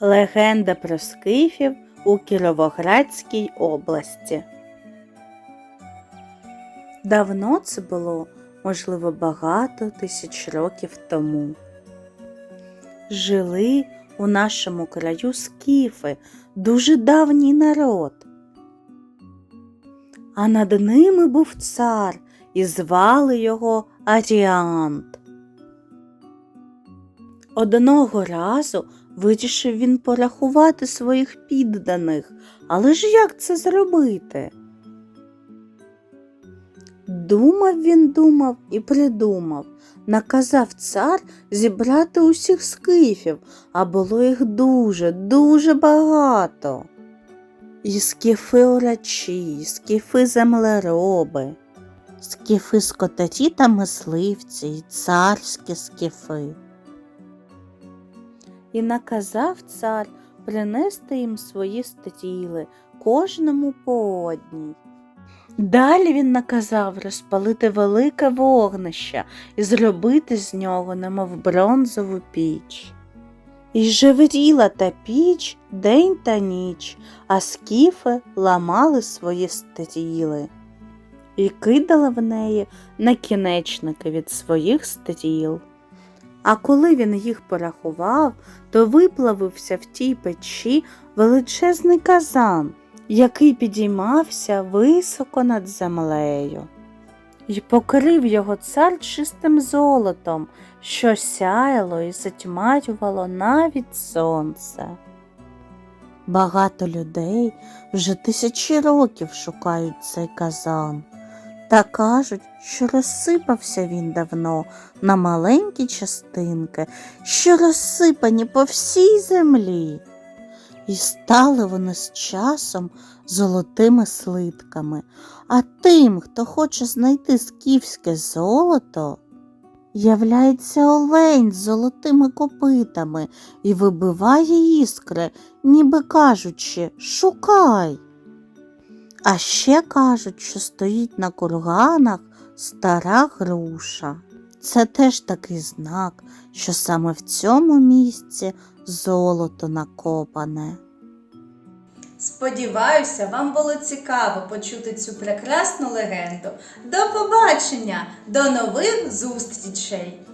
Легенда про скифів у Кіровоградській області. Давно це було, можливо, багато тисяч років тому. Жили у нашому краю скіфи, дуже давній народ. А над ними був цар, і звали його Аріант. Одного разу вирішив він порахувати своїх підданих, але ж як це зробити? Думав він, думав і придумав. Наказав цар зібрати усіх скифів, а було їх дуже, дуже багато. І скіфи орачі, і скіфи землероби, скіфи скотарі та мисливці, і царські скіфи. І наказав цар принести їм свої стіли, кожному по одній. Далі він наказав розпалити велике вогнище і зробити з нього, немов бронзову піч. І живріла та піч день та ніч, а скіфи ламали свої стріли і кидали в неї накінечники від своїх стріл. А коли він їх порахував, то виплавився в тій печі величезний казан, який підіймався високо над землею, і покрив його цар чистим золотом, що сяяло і затьмарювало навіть сонце. Багато людей вже тисячі років шукають цей казан. Та кажуть, що розсипався він давно на маленькі частинки, що розсипані по всій землі. І стали вони з часом золотими слитками, а тим, хто хоче знайти скіфське золото, являється олень з золотими копитами і вибиває іскри, ніби кажучи Шукай. А ще кажуть, що стоїть на курганах стара груша. Це теж такий знак, що саме в цьому місці золото накопане. Сподіваюся, вам було цікаво почути цю прекрасну легенду. До побачення, до нових зустрічей!